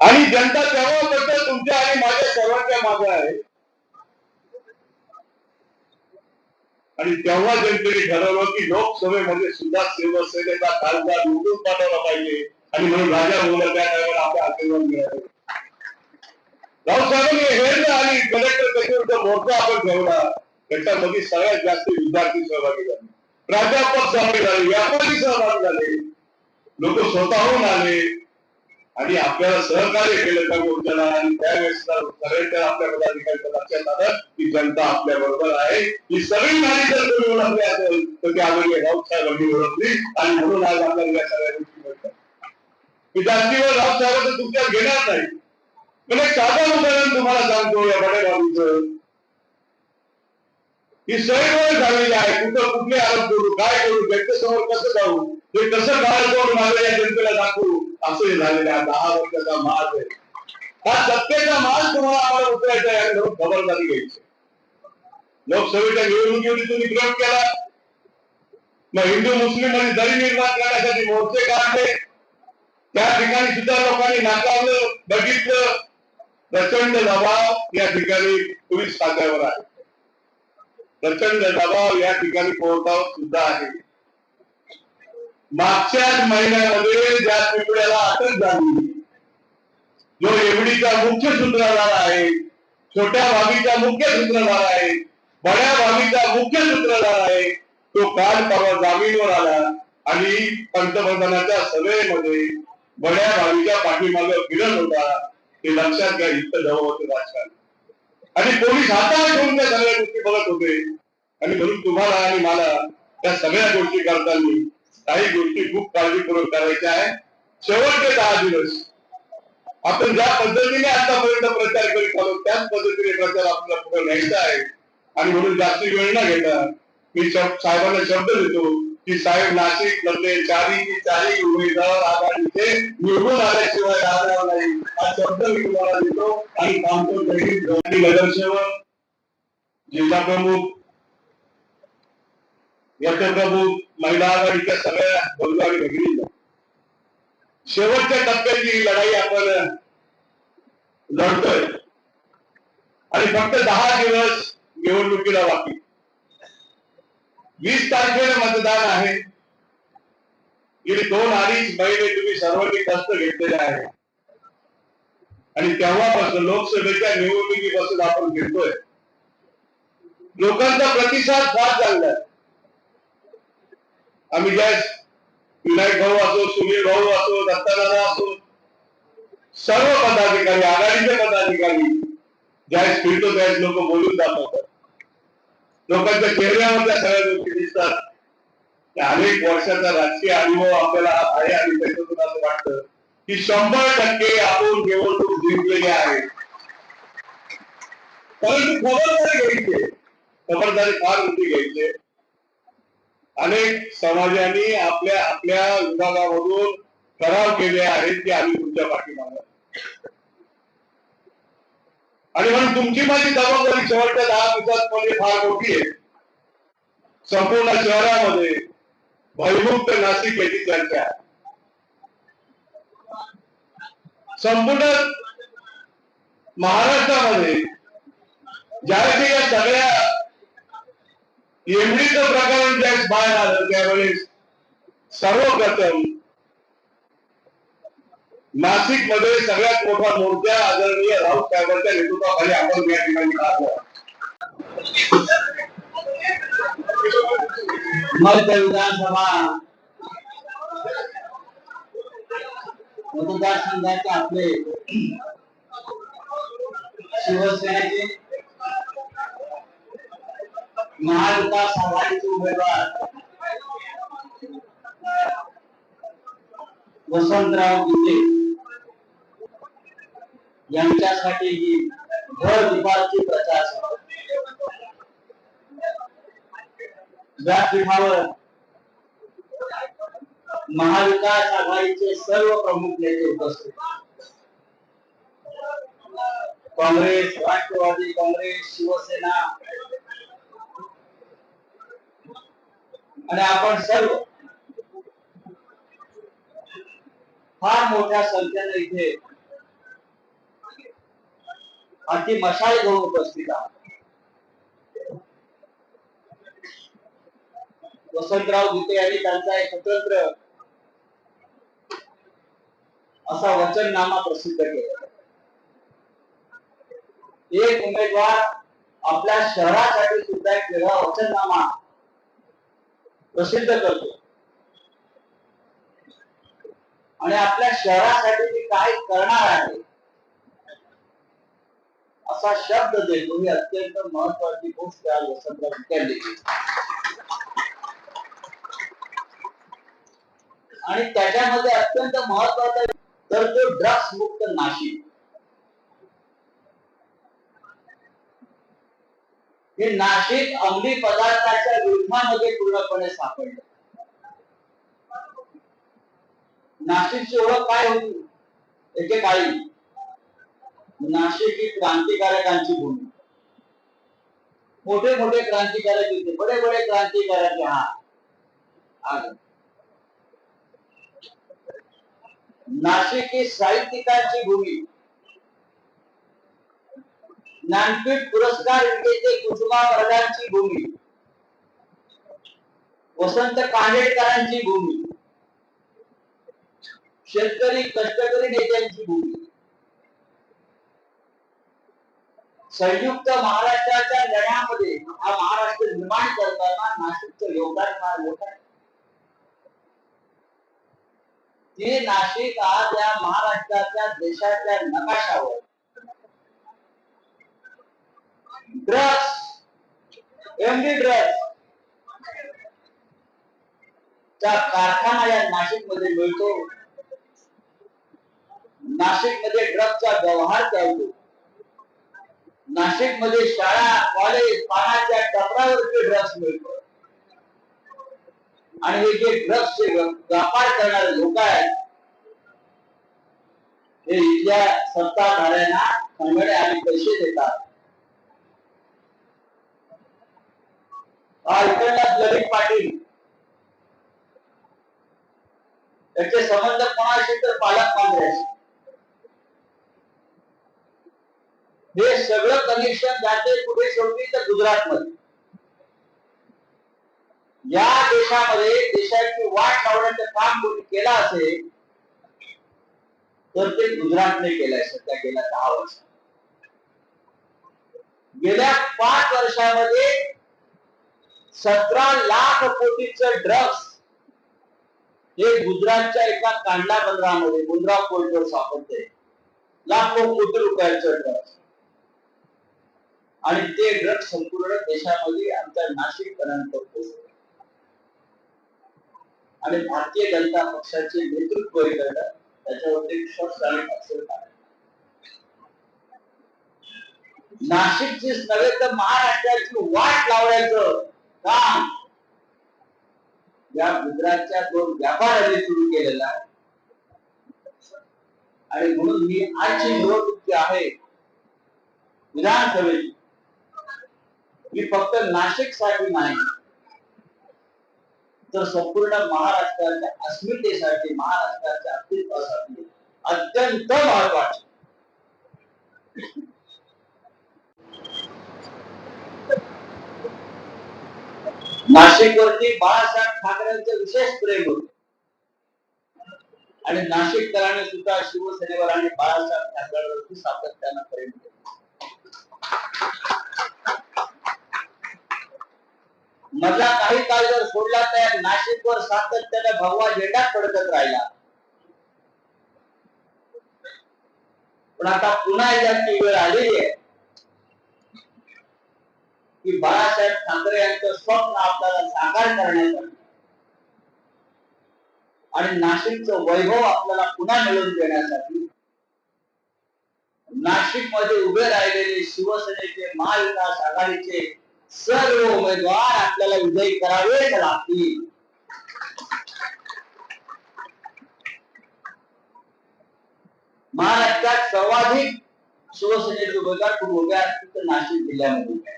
आणि जनता तेव्हापासून तुमच्या आणि माझ्या सर्वांच्या मागे आहे. आणि तेव्हा जनतेने ठरवलं की लोकसभेमध्ये सुद्धा शिवसेनेचा खासदार निवडून पाठवला पाहिजे. आणि म्हणून राजा मोहन त्या टायमाला आपल्या आशीर्वाद मिळाले. रावसाहेबांनी हेरलं आणि कलेक्टर कचेरीचा मोर्चा आपण ठेवला त्याच्यामध्ये सगळ्यात जास्त विद्यार्थी सहभागी झाले. प्राध्यापक सहभागी झाले व्यापारी सहभागी झाले. लोक स्वतःहून आले. आणि आपल्याला सहकार्य केलं त्या मोर्चाला आणि त्यावेळेस सगळ्यांच्या आपल्या पदाधिकाऱ्यांच्या लक्षात आलं की जनता आपल्या बरोबर आहे. ही सगळी माहिती जर तुम्ही ओळखली असेल तर ती आदरणीय राऊत साहेबांनी ओळखली आणि म्हणून आज आपल्याला या सगळ्या गोष्टी घडतात मी जास्तीवर राऊत साहेबांचं तुमच्यात घेणार नाही. पण एक साधा उदाहरण तुम्हाला सांगतो या बड्याबाबूचं ही सैरवर झालेली आहे. कुठं कुठले आरोप करू काय करू जनतेसमोर कसं जाऊ हे कसं काळ करून माझ्या या जनतेला दाखवू? असं हे आहे दहा वर्षाचा माज आहे. हा सत्तेचा माज तुम्हाला आम्हाला उतरायचा आहे आणि खबरदारी घ्यायची. लोकसभेच्या निवडणुकीमध्ये तुम्ही विरोध केला. मग हिंदू मुस्लिममध्ये दरी निर्माण करण्यासाठी मोर्चे काढले. त्या ठिकाणी सुद्धा लोकांनी नाकारलं बघितलं. प्रचंड दबाव या ठिकाणी पोलीस खात्यावर आहे. प्रचंड दबाव या ठिकाणी पोहोचाव सुद्धा आहे. मागच्याच महिन्यामध्ये ज्या पिंपळ्याला अटक झाली जो एवढीचा मुख्य सूत्रधार आहे छोट्या बाबीचा मुख्य सूत्रधार आहे बड्या बाबीचा मुख्य सूत्रधार आहे तो काल परवा जामीनवर आला आणि पंतप्रधानाच्या सभेमध्ये बड्या बाबीच्या पाठीमागे फिरत होता हे लक्षात घ्या इतकं जवळ होते राजकारण. आणि पोलीस हातावर ठेवून त्या सगळ्या गोष्टी बघत होते. आणि म्हणून तुम्हाला आणि मला त्या सगळ्या गोष्टी करताना काही गोष्टी खूप काळजीपूर्वक करायच्या आहे. शेवटचे दहा दिवस. आपण ज्या पद्धतीने आतापर्यंत प्रचार करीत आलो त्याच पद्धतीने प्रचार आपल्याला पुढे न्यायचा आहे. आणि म्हणून जास्ती वेळ न घेता मी साहेबांना शब्द देतो की साहेब नाशिक मधले चारी चारही उमेदवार आघाडीचे निवडून आल्याशिवाय राहणार नाही. हा शब्द मी तुम्हाला देतो आणि थांबतो. नगरसेवक जिल्हा प्रमुख याचे महिला आघाडीच्या सगळ्या बंधू आणि भगिनींना. शेवटच्या टप्प्याची लढाई आपण लढतोय. आणि फक्त दहा दिवस निवडणुकीला बाकी. वीस तारखेला मतदान आहे. गेली दोन अडीच महिने तुम्ही सर्वांनी कष्ट घेतलेले आहे. आणि तेव्हापासून लोकसभेच्या निवडणुकीपासून आपण घेतोय. लोकांचा प्रतिसाद फार चांगला आहे. आम्ही ज्या विनायक भाऊ असो सुनील भाऊ असो दत्तादादा असो सर्व पदाधिकारी आघाडीचे पदाधिकारी ज्यावेळेस फिरतो त्यावेळेस लोक बोलून दाखवतात. लोकांच्या चेहऱ्यावर त्या सगळ्या गोष्टी दिसतात. अनेक वर्षाचा राजकीय अनुभव आपल्याला आहे आणि त्याच्यातून असं वाटतं की शंभर टक्के आपण निवडणूक जिंकलेली आहे परंतु खबरदारी घ्यायची खबरदारी फार मोठी घ्यायची. अनेक समाजाने आपल्या आपल्या विभागामधून ठराव केले आहेत की आम्ही तुमच्या पाठीमागे आणि म्हणून तुमची माझी जबाबदारी शेवटच्या दहा दिवसात मध्ये फार मोठी आहे. संपूर्ण शहरामध्ये भयमुक्त नाशिक याची चर्चा आहे संपूर्ण महाराष्ट्रामध्ये ज्यावेळी या सगळ्या एमडीचं प्रकरण त्यास बाहेर आलं त्यावेळेस सर्वप्रथम नाशिकमध्ये सगळ्यात मोठा मोर्चा आदरणीय राऊत साहेबांच्या नेतृत्वाखाली आपण या ठिकाणी काढला मध्य विधानसभा मतदारसंघाचे आपले शिवसेनेचे महाविकास आघाडीचे वसंतराव ही दुपारची प्रचार महाविकास आघाडीचे सर्व प्रमुख नेते उपस्थित. काँग्रेस, राष्ट्रवादी काँग्रेस, शिवसेना आणि आपण सर्व फार मोठ्या संख्येने इथे हाती मशाल घेऊन उपस्थित आहोत. वसंतराव गीते यांनी त्यांचा एक स्वतंत्र असा वचननामा प्रसिद्ध केला. एक उमेदवार आपल्या शहरासाठी सुद्धा एक वेगळा वचननामा प्रसिद्ध करतो. आणि आपल्या शहरासाठी मी काय करणार आहे? असा शब्द देतो. ही अत्यंत महत्वाची गोष्ट आज वसंतराव विचारली आणि त्याच्यामध्ये अत्यंत महत्त्वाचा तर तो ड्रग्स मुक्त नाशिक. हे नाशिक अंमली पदार्थाच्या विरोधामध्ये पूर्णपणे नाशिकची ओळख काय होती? एकेकाळी नाशिक ही क्रांतिकारकांची भूमी. मोठे मोठे क्रांतिकारक होते बडे बडे क्रांतिकारक आगे नाशिक ही साहित्यिकांची भूमी. ज्ञानपीठ पुरस्कार विजेते कुसुमा वर्गांची भूमी. वसंत कानेटकरांची भूमी. शेतकरी कष्टकरी नेत्यांची भूमी. संयुक्त महाराष्ट्राच्या लढ्यामध्ये हा महाराष्ट्र निर्माण करताना नाशिकचं योगदान फार मोठं आहे. ते नाशिक आज या महाराष्ट्राच्या देशाच्या नकाशावर ड्रग्स एमडी ड्रग्स चा कारखाना या नाशिकमध्ये मिळतो. नाशिकमध्ये ड्रगचा व्यवहार चालतो. नाशिकमध्ये शाळा कॉलेज पानाच्या टपरावरती ड्रग्स मिळतो. आणि हे जे ड्रग्सचे व्यापार करणारे लोक आहेत हे इथल्या सत्ताधाऱ्यांना खंडडे आणि पैसे देतात. ऐकण्यात ललित पाटील. त्याचे संबंध कोणाशी तर पालक काँग्रेस हे सगळं कनेक्शन जाते कुठे शेवटी तर गुजरात मध्ये या देशामध्ये देशाची वाट लावण्याचं काम कोणी केलं असेल तर ते गुजरातने केलंय सध्या गेल्या दहा वर्ष. गेल्या पाच वर्षामध्ये सतरा लाख कोटीच ड्रग्स हे गुजरातच्या एका कांडला बंदरामध्ये मुंद्रा पोर्टवर सापडते लाखो कोटी रुपयाचं ड्रग्स आणि ते ड्रग्स संपूर्ण देशामध्ये आमच्या नाशिक पर्यंत पोहोचले आणि भारतीय जनता पक्षाचे नेतृत्व करणं त्याच्यावरती विश्वास आणि असेल नाशिकचीच नव्हे तर महाराष्ट्राची वाट लावण्याचं का या गुजरातच्या दोन व्यापाऱ्यांनी सुरू केलेला आहे. आणि म्हणून मी आजची निवडणूक जी आहे विधानसभेची ही फक्त नाशिकसाठी नाही तर संपूर्ण महाराष्ट्राच्या अस्मितेसाठी महाराष्ट्राच्या अस्तित्वासाठी अत्यंत महत्वाची नाशिकवरती बाळासाहेब ठाकरेंचं विशेष प्रेम होत. आणि नाशिककरांनी सुद्धा शिवसेनेवर आणि बाळासाहेब ठाकरेवरती सातत्यानं प्रेम केलं. मधला काही काळ जर सोडला तर नाशिकवर सातत्याने भगवा झेंडा फडकत राहिला. पण आता पुन्हा एकदा वेळ आलेली आहे. की बाळासाहेब ठाकरे यांचं स्वप्न आपल्याला साकार करण्यासाठी आणि नाशिकचं वैभव आपल्याला पुन्हा मिळवून देण्यासाठी नाशिकमध्ये उभे राहिलेले शिवसेनेचे महाविकास आघाडीचे सर्व उमेदवार आपल्याला विजयी करावेच लागतील. महाराष्ट्रात सर्वाधिक शिवसेनेचे उमेदवार उभे असतील तर नाशिक जिल्ह्यामध्ये.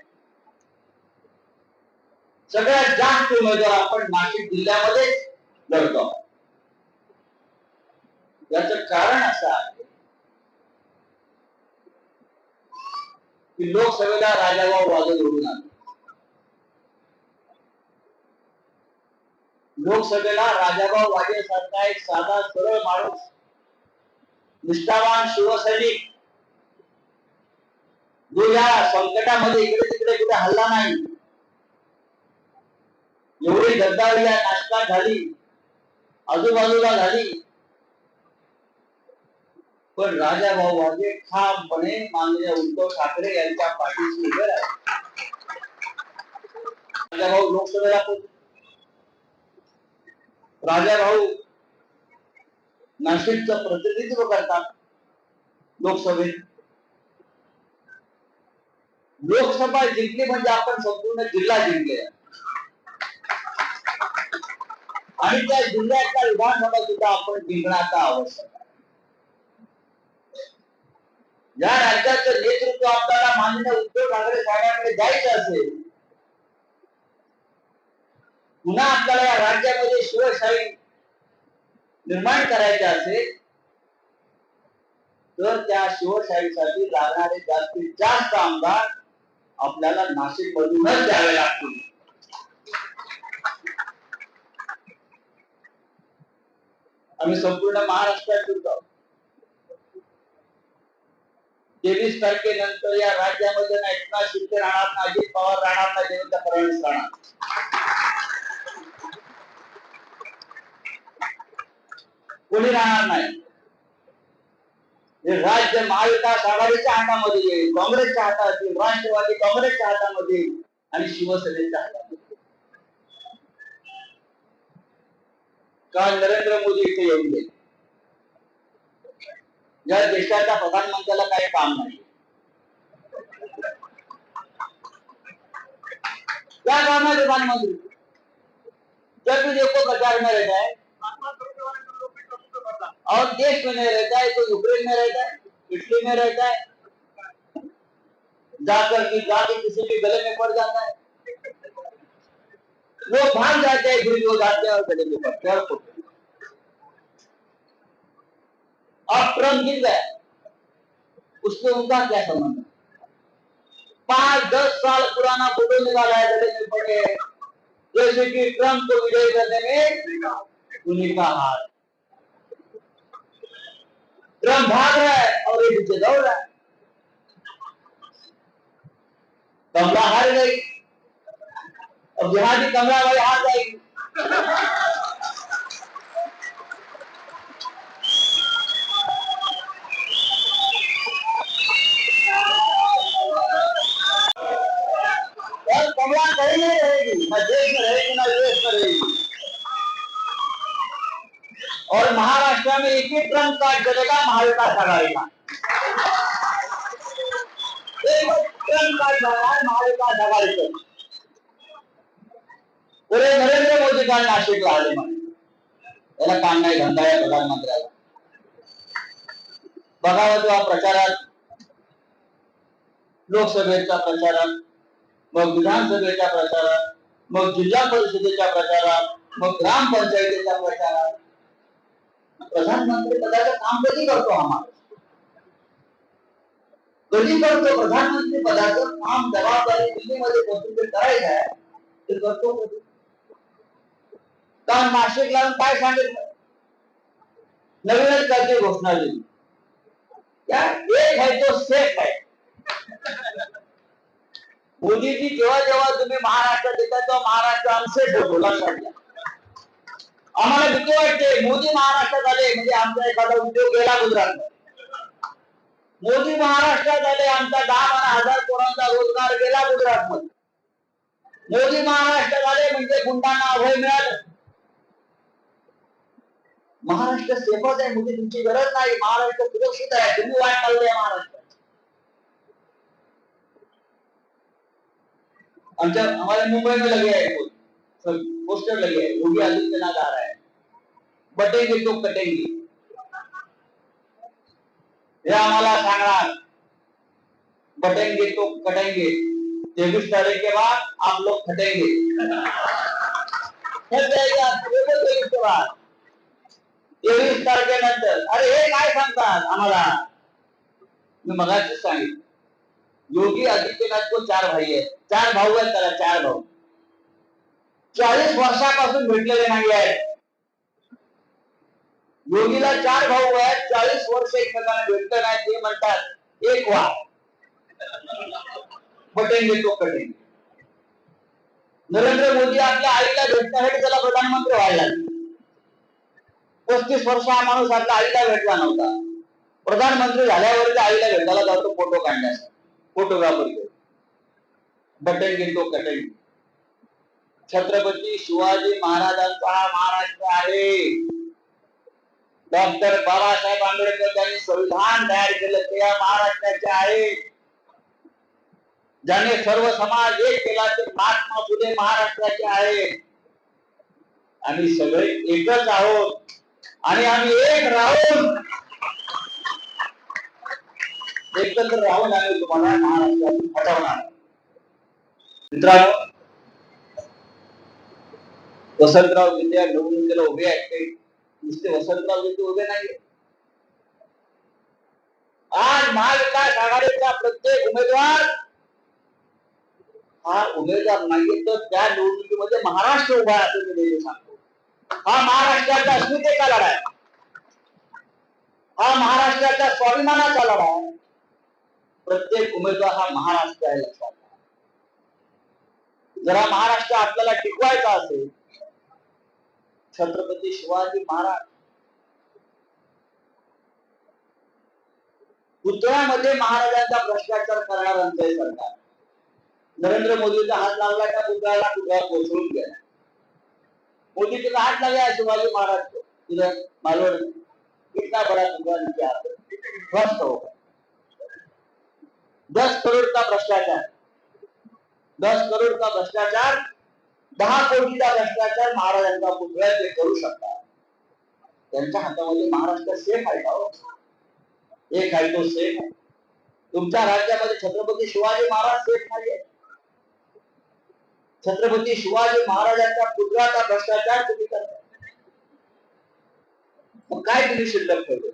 सगळ्यात जास्त उमेदवार आपण नाशिक जिल्ह्यामध्येच लढतो याच कारण असं आहे की लोकसभेला राजाभाऊ वाजत निवडून आले. लोकसभेला राजाभाऊ वाजे सारखा एक साधा सरळ माणूस निष्ठावान शिवसैनिक जो या संकटामध्ये इकडे तिकडे कुठे हल्ला नाही एवढी गद्दारी या नाशकात झाली, आजूबाजूला झाली. पण राजा भाऊ वाजे ठामपणे माननीय उद्धव ठाकरे यांच्या पाठीशी उभे राजा भाऊ लोकसभेला राजा भाऊ प्रतिनिधित्व करतात लोकसभेत. लोकसभा जिंकली म्हणजे आपण संपूर्ण जिल्हा जिंकले. आणि त्या जिल्ह्यातल्या विधानसभा सुद्धा आपण जिंकण्याचा आवश्यक या राज्याचं नेतृत्व आपल्याला माननीय उद्धव ठाकरे साहेबांकडे द्यायचं असेल पुन्हा आपल्याला या राज्यामध्ये शिवशाही निर्माण करायचे असेल तर त्या शिवशाहीसाठी लागणारे जास्तीत जास्त आमदार आपल्याला नाशिक मधूनच द्यावे लागतील. आम्ही संपूर्ण महाराष्ट्रात फिरतो तेवीस तारखेनंतर या राज्यामध्ये ना एकनाथ शिंदे राहणार ना अजित पवार राहणार ना देवेंद्र फडणवीस राहणार. कोणी राहणार नाही. हे राज्य महाविकास आघाडीच्या हातामध्ये येईल काँग्रेसच्या हातात येईल राष्ट्रवादी काँग्रेसच्या हातामध्ये येईल आणि शिवसेनेच्या हातामध्ये काल नरेंद्र मोदी इथे येऊन गेले. या देशाच्या प्रधानमंत्र्याला काही काम नाही. क्या काम है प्रधानमंत्री जब भी देखो बाज़ार में रहता है और देश में नहीं रहता है तो यूक्रेन में रहता है इटली में रहता है जाकर के जाके किसी के गले में पड़ जाता है. वो भाग जाते हैं, फिर वो जाते हैं और गले में पड़ते हैं अब ट्रंप जीत गया उससे उनका क्या संबंध? है? पाँच, दस साल पुराना फ़ोटो निकाला है, गले में पड़े। जैसे कि ट्रंप को विजय करने में उन्हीं का हाथ ट्रंप भाग रहा है और ये पीछे दौड़ रहा है। कमला हार गई। अब जिहादी कमला भाई हार जाएगी। नहीं रहेगी, में और महाराष्ट्र में एक ही ट्रंप कार्ड चलेगा महाविकास आघाड़ी का। एक ट्रंप कार्ड महाविकास आघाड़ी का। पुरे नरेंद्र मोदी काल नाशिकला आले म्हणे त्याला काम नाही, धंदा आहे प्रधानमंत्र्याला. बघावं तेव्हा प्रचारात लोकसभेच्या प्रचारात, मग विधानसभेच्या प्रचारात, मग जिल्हा परिषदेच्या प्रचारात, मग ग्रामपंचायतीच्या प्रचारात. प्रधानमंत्री पदाचं काम कधी करतो माणूस? कधी करतो? प्रधानमंत्री पदाचं काम जबाबदारी दिल्लीमध्ये जे करायचं आहे, ते करतो कधी? कारण नाशिकला काय सांगितलं नवीनच काहीतरी घोषणा दिली एक तो सेफ आहे. मोदीजी जेव्हा जेव्हा तुम्ही महाराष्ट्रात येता तेव्हा महाराष्ट्र अनसेफ होतो आम्हाला भीती वाटते मोदी महाराष्ट्रात आले म्हणजे आमचा एखादा उद्योग गेला गुजरात मोदी महाराष्ट्रात आले आमचा दहा बारा हजार कोणाचा रोजगार गेला गुजरात मध्ये मोदी महाराष्ट्रात आले म्हणजे गुंडांना अभय मिळालं. महाराष्ट्र सेफच आहे म्हणजे तुमची गरज नाही. महाराष्ट्र सुरक्षित आहे. तुम्ही वाट आहे महाराष्ट्र. आमच्या हमारे मुंबई में लगे है पोस्टर लगे है योगी आदित्यनाथ आ रहा है बटेंगे तो कटेंगे हे आम्हाला सांगणार. बटेंगे तो कटेंगे तेवीस तारीख के बाद आप लोग खटेंगे. फट जाएगा तेवीस के बाद तेवीस तारखेनंतर. अरे हे काय सांगतात आम्हाला? मी मगाशीच सांगितलं. योगी आदित्यनाथ को चार भाई आहेत. चार भाऊ आहेत त्याला चार भाऊ. चाळीस वर्षापासून भेटलेले नाही आहेत. योगीला चार भाऊ आहेत. चाळीस वर्ष एकमेकांना भेटलं नाही ते म्हणतात एक वा. पटेंगे तो कटेंगे नरेंद्र मोदी आपल्या आईला भेटण्यासाठी त्याला प्रधानमंत्री व्हायला लागले. पस्तीस वर्ष हा माणूस आपल्या आईला भेटला नव्हता. प्रधानमंत्री झाल्यावर आईला भेटायला जातो फोटो काढण्यासाठी. फोटोग्राफर बटन बटेंगे कटन छत्रपती शिवाजी महाराजांचा हा महाराष्ट्र आहे. डॉक्टर बाबासाहेब आंबेडकर यांनी संविधान तयार केलं ते या महाराष्ट्राचे आहे. ज्याने सर्व समाज एक केला ते महात्मा फुले महाराष्ट्राचे आहे. आम्ही सगळे एकच आहोत. आणि आम्ही एक राहून एकत्र राहून आम्ही तुम्हाला महाराष्ट्रातून हटवणार मित्रांनो वसंतराव विद्या उभे आहेत ते नुसते वसंतराव उभे नाही आज महाविकास आघाडीचा प्रत्येक उमेदवार हा उमेदवार नाहीये तर त्या निवडणुकीमध्ये महाराष्ट्र उभा आहे असं मी सांगतो हा महाराष्ट्राच्या अस्मितेचा लढा आहे हा महाराष्ट्राच्या स्वाभिमानाचा लढा आहे प्रत्येक उमेदवार हा महाराष्ट्र आहे. लक्षात घ्या. जरा महाराष्ट्र आपल्याला टिकवायचा असेल छत्रपती शिवाजी महाराज. पुतळ्यामध्ये महाराजांचा भ्रष्टाचार करणाऱ्यांचं सरकार. नरेंद्र मोदीचा हात लागला त्या पुतळ्याला पुतळा पोहोचवून गेला. मोदी तुला हात लागला शिवाजी महाराज. को इधर मालवण कितना बड़ा पुतळा नीचे ध्वस्त हो. दस करोड़ का भ्रष्टाचार. दस करोड़ का भ्रष्टाचार दहा कोटीचा भ्रष्टाचार महाराजांचा पुतळा ते करू शकतात. त्यांच्या हातामध्ये महाराष्ट्र सेफ आहे का हो? एक आहे तो सेफ आहे. तुमच्या राज्यामध्ये छत्रपती शिवाजी महाराज सेफ नाहीये. छत्रपती शिवाजी महाराजांच्या पुत्राचा भ्रष्टाचार तुम्ही करता. मग काय तुम्ही शिल्लक ठेवले?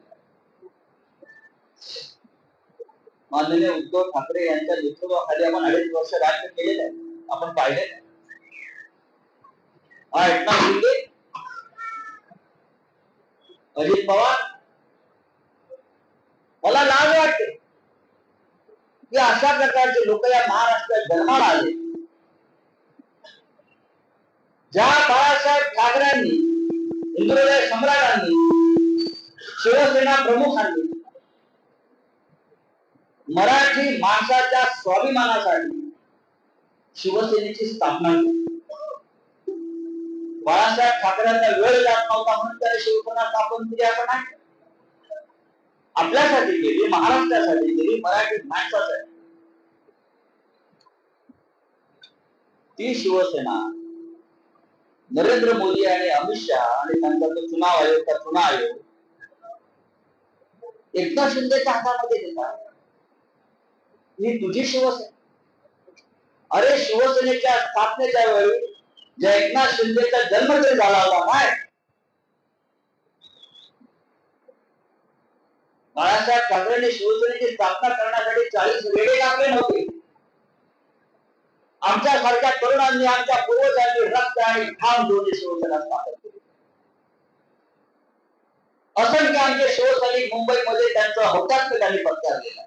माननीय उद्धव ठाकरे यांच्या नेतृत्वाखाली आपण अडीच वर्ष राज्य केलेलं आहे. आपण पाहिले हा एकनाथ शिंदे अजित पवार? मला लाज वाटते की अशा प्रकारचे लोक या महाराष्ट्रात जन्माला आले. ज्या बाळासाहेब ठाकरेंनी इंद्रोदय सम्राटांनी शिवसेना प्रमुखांनी मराठी माणसाच्या स्वाभिमानासाठी शिवसेनेची स्थापना केली. बाळासाहेब ठाकरेंना वेळ जात नव्हता म्हणून त्याने शिवसेना स्थापन केली आपण नाही आपल्यासाठी केली महाराष्ट्रासाठी केली मराठी माणसासाठी. ती शिवसेना नरेंद्र मोदी आणि अमित शहा आणि त्यांचा तो चुनाव आयोग त्या चुनाव आयोग एकनाथ शिंदेच्या हातामध्ये देतात ही तुझी शिवसेना. अरे शिवसेनेच्या स्थापनेच्या वेळी ज्या एकनाथ शिंदेचा जन्म जरी झाला होता काय? बाळासाहेब ठाकरेंनी शिवसेनेची स्थापना करण्यासाठी चाळीस वेळे टाकले नव्हते. आमच्या सारख्या तरुणांनी आमच्या पूर्वजांनी रक्त आणि ठाम दोन्ही शिवसेना स्थापन केली असंख्य आमचे शिवसैनिक मुंबईमध्ये त्यांचं हौतात्म्य त्यांनी पत्करलेलं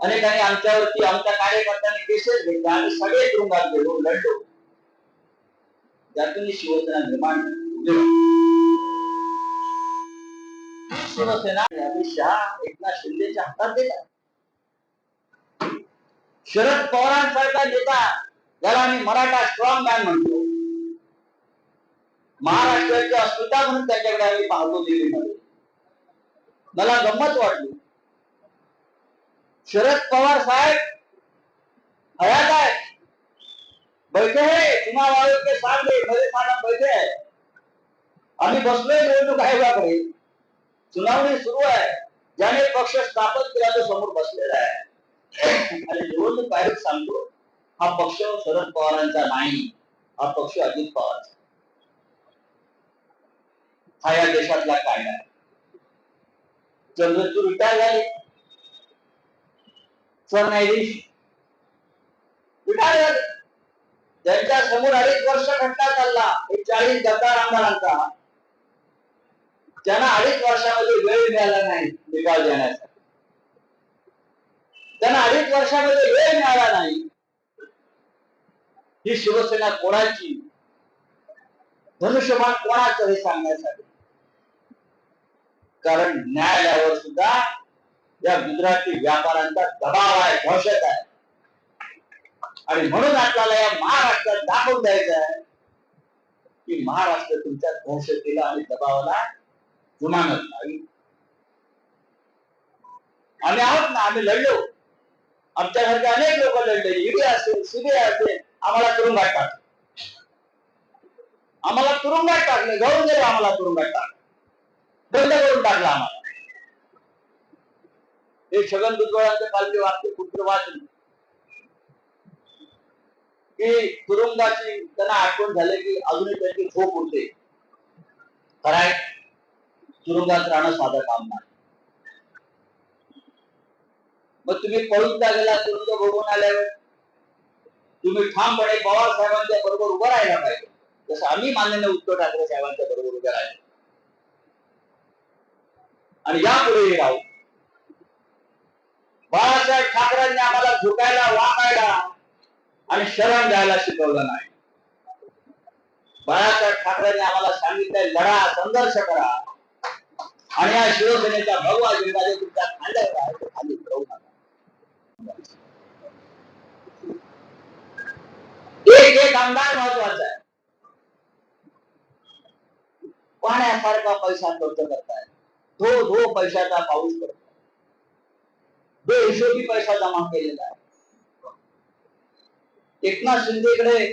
अनेकांनी आमच्यावरती आमच्या कार्यकर्त्यांनी केसेस घेतले. आणि सगळे तुरुंगात गेलो लढलो. त्यातून शिवसेना निर्माण शिवसेना अमित शहा एकनाथ शिंदेच्या हातात दिला शरद पवारांसारखा नेता ज्याला आम्ही मराठा स्ट्रॉंग मॅन म्हणतो. महाराष्ट्राची अस्मिता म्हणून त्याच्याकडे आम्ही पाहतो दिल्लीमध्ये. मला गंमत वाटली. शरद पवार साहेब हयात आहे बैठे है चुनाव आयोग के सामने मेरे सामने बैठे है. आम्ही बसलोय निवडणूक आयोगाकडे. सुनावणी सुरू आहे. ज्याने पक्ष स्थापन केला तो समोर बसलेला आहे. निवडणूक आयोग सांगतो हा पक्ष शरद पवारांचा नाही. हा पक्ष अजित पवारचा. हा या देशातला कायदा. चंद्रचूर रिटायर झाले. सरन्यायाधीश. रिटायर झाले. त्यांच्यासमोर अडीच वर्ष खटला चालला. एक चाळीस गद्दार आमदारांचा. त्यांना अडीच वर्षामध्ये वेळ मिळाला नाही. निकाल देण्याचा. त्यांना अडीच वर्षामध्ये वेळ मिळाला नाही. ही शिवसेना कोणाची? धनुष्यमान कोणाचं हे सांगण्यासाठी कारण न्यायालयावर सुद्धा या गुजराती व्यापाऱ्यांचा दबाव आहे दहशत आहे. आणि म्हणून आपल्याला या महाराष्ट्रात दाखवून द्यायचं आहे की महाराष्ट्र तुमच्या दहशतीला आणि दबावाला जुमानत नाही. आम्ही आहोत ना आम्ही लढलो. आमच्यासारखे अनेक लोक लढले. ईडी असेल सीबीआय असेल आम्हाला तुरुंगात टाकले आम्हाला तुरुंगात टाकले. घरून गेले आम्हाला तुरुंगात टाकले बंद करून टाकलं आम्हाला. हे छगन भुजबळांचं कालचे वाक्य कुत्र वाचले की तुरुंगाची त्यांना आठवण झाले की अजूनही त्यांची झोप होते. खराय तुरुंगात राहणं साधं काम नाही. मग तुम्ही पळून का गेला तुरुंग बघून आल्यावर. तुम्ही ठामपणे पवार साहेबांच्या बरोबर उभं राहिला पाहिजे. जसं आम्ही माननीय उद्धव ठाकरे साहेबांच्या बरोबर उभे राहिलो. आणि यापुढे राहू. बाळासाहेब ठाकरेंनी आम्हाला झुकायला वाकायला आणि शरण द्यायला शिकवलं नाही. बाळासाहेब ठाकरेंनी आम्हाला सांगितलंय लढा संघर्ष करा. आणि या शिवसेनेचा भगवा झेंडा जो तुमच्या खांद्यावर आहे तो खाली उतरवू नका. एक एक आमदार महत्त्वाचा आहे. पाण्यासारखा पैसा खर्च करताय. धो धो पैशाचा पाऊस पडतो बेहिशोबी पैसा जमा केलेला आहे. एकनाथ शिंदेकडे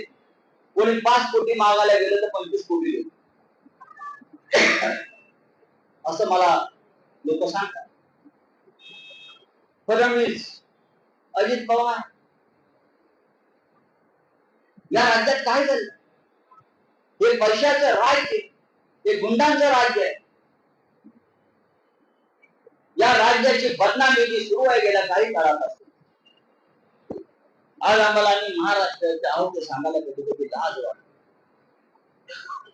कोणी पाच कोटी मागायला गेलं तर पंचवीस कोटी देतो असं मला लोक सांगतात. फडणवीस अजित पवार. या राज्यात काय झालं? हे पैशाचं राज्य हे गुंडांचं राज्य आहे. या राज्याची बदनामी जी सुरू आहे गेल्या काही काळापासून. आज आम्हाला आम्ही महाराष्ट्राचे आहोत ते सांगायला कधी कधी लाज वाटत.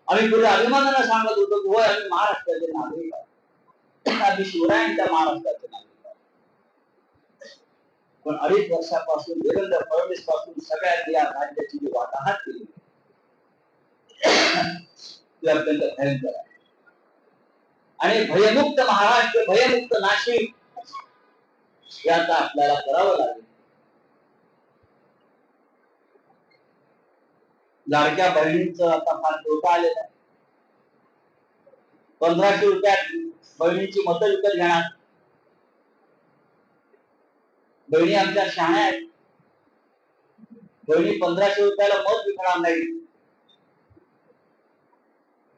आम्ही पुढे अभिमानानं सांगत होतो की होय आम्ही महाराष्ट्राचे नागरिक आहोत. आम्ही शिवरायांच्या महाराष्ट्राचे नागरिक पण अडीच वर्षापासून देवेंद्र फडणवीसपासून सगळ्यांनी या राज्याची जी वाटाघात केली. ते अत्यंत भयंकर आहे. आणि भयमुक्त महाराष्ट्र भयमुक्त नाशिक याचा आपल्याला करावं लागेल. लाडक्या बहिणींच आता फार तोटा आलेला पंधराशे रुपयात बहिणीची मतं विकत घेणार. बहिणी आमच्या शहाण्या आहेत. बहिणी पंधराशे रुपयाला मत विकणार नाही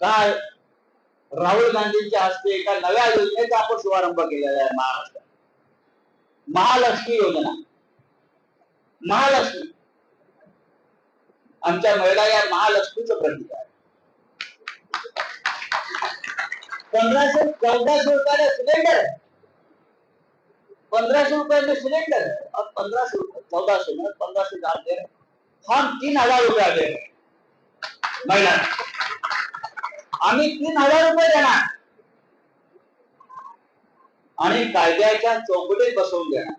काल राहुल गांधींच्या हस्ते एका नव्या योजनेचा आपण शुभारंभ केलेला आहे महाराष्ट्रात. महालक्ष्मी योजना. महालक्ष्मी. आमच्या महिला या महालक्ष्मीचं प्रतीक आहे. पंधराशे चौदाशे रुपयाला सिलेंडर पंधराशे रुपयाचे सिलेंडर अब पंधराशे रुपये चौदाशे ना पंधराशे हजार दे. हम तीन हजार रुपये दे महिला आम्ही तीन हजार रुपये देणार. आणि कायद्याच्या चौकटीत बसवून देणार.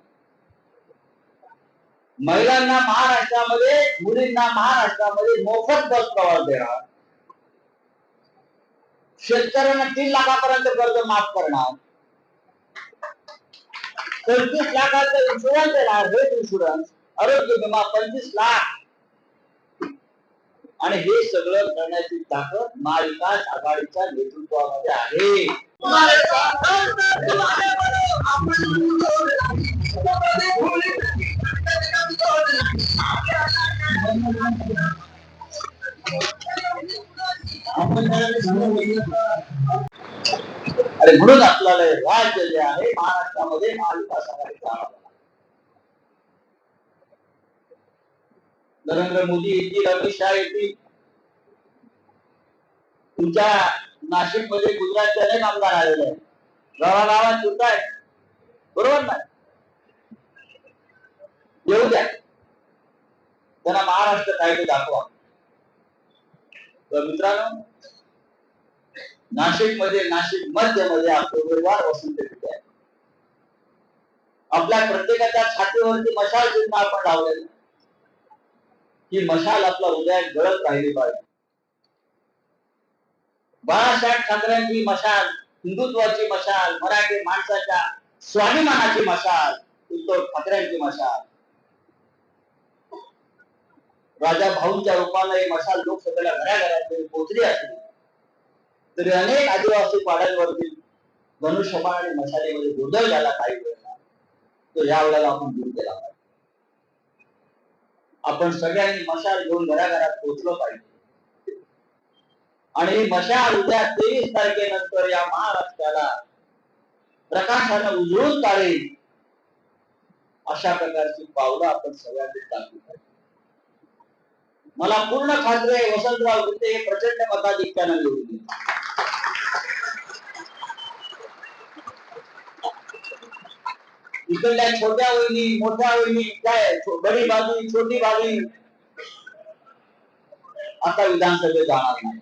महिलांना महाराष्ट्रामध्ये मुलींना महाराष्ट्रामध्ये मोफत बस प्रवास देणार. शेतकऱ्यांना तीन लाखापर्यंत कर्ज माफ करणार. पंचवीस लाखाचा इन्शुरन्स देणार हेल्थ इन्शुरन्स आरोग्य विमा पंचवीस लाख. आणि हे सगळं करण्याची ताकद महाविकास आघाडीच्या नेतृत्वामध्ये आहे. आणि म्हणून आपल्याला राज्य जे आहे महाराष्ट्रामध्ये महाविकास आघाडीचा नरेंद्र मोदी येतील अमित शहा येतील. तुमच्या नाशिकमध्ये गुजरातचे अनेक आमदार आलेले आहेत. गावागावात सुद्धा आहेत. बरोबर ना? येऊ द्या. त्यांना महाराष्ट्र कायदे दाखवा. तर मित्रांनो नाशिकमध्ये नाशिक मध्यमध्ये आपलं वसंत आहे. आपल्या प्रत्येकाच्या छातीवरती मशाल चिन्ह आपण लावलेलं ही मशाल आपला हृदयात गळत राहिली पाहिजे. बाळासाहेब ठाकरेंची मशाल हिंदुत्वाची मशाल मराठी माणसाच्या स्वाभिमानाची मशाल उद्धव ठाकरेंची मशाल. राजा भाऊंच्या रूपानं ही मशाल लोकसभेला घराघरात जरी पोहोचली असली तरी अनेक आदिवासी पाड्यांवरती धनुष्यबाण आणि मशालीमध्ये गोंधळ झाला काही वेळेला. तो या वेळेला आपण दूर केला पाहिजे. आपण सगळ्यांनी मशाल घेऊन घराघरात पोहोचलो पाहिजे. आणि मशाल उद्या तेवीस तारखेनंतर या महाराष्ट्राला प्रकाशानं उजळून काढेल. अशा प्रकारची पावलं आपण सगळ्यांनी टाकली पाहिजे. मला पूर्ण खात्री आहे, वसंतराव गुट्टे हे प्रचंड मताधिक्यानं निवडून इकडल्या छोट्या वहिनी, मोठ्या वहिनी, काय, बडी बाजू, छोटी बाजू. आता विधानसभेत जाणार नाही.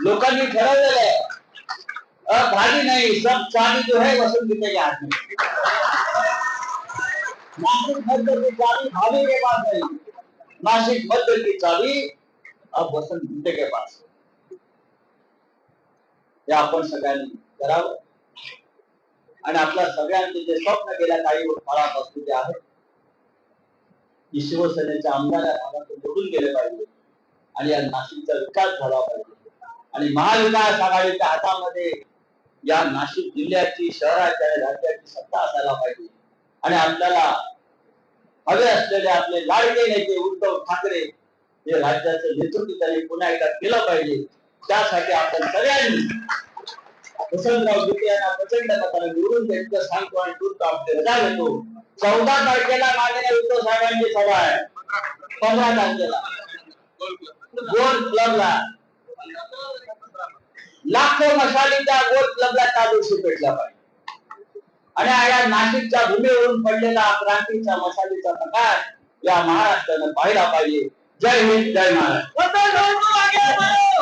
लोकांनी ठरवलेलं आहे अब भाजी नहीं, सब चाबी जो है, वसंत के हाथ में. चाबी, भाभी के पास नहीं. नासिक मध्य की चाबी अब वसंत गीते के पास. है. हे आपण सगळ्यांनी करावं. आणि आपल्या सगळ्यांचे जे स्वप्न गेल्या काही काळापासून जे आहे की शिवसेनेच्या आमदार या निवडून गेले पाहिजे आणि या नाशिकचा विकास झाला पाहिजे. आणि महाविकास आघाडीच्या हातामध्ये या नाशिक जिल्ह्याची शहराच्या राज्याची सत्ता असायला पाहिजे. आणि आपल्याला हवे असलेले आपले लाडके नेते उद्धव ठाकरे हे राज्याचं नेतृत्व त्यांनी पुन्हा एकदा केलं पाहिजे. त्यासाठी आपण सगळ्यांनी वसंतराव गीते यांना प्रचंड मताने निवडून द्यायचं सांगतो आणि दूर आपले रजा घेतो. चौदा तारखेला माननीय उद्धव साहेबांची सभा आहे. पंधरा तारखेला. गोल क्लबला. लाखो मशालीचा गोल क्लबला त्या दिवशी भेटला पाहिजे. आणि या नाशिकच्या भूमीवरून पडलेला क्रांतीच्या मशालीचा प्रकार या महाराष्ट्रानं पाहिला पाहिजे. जय हिंद जय महाराष्ट्र.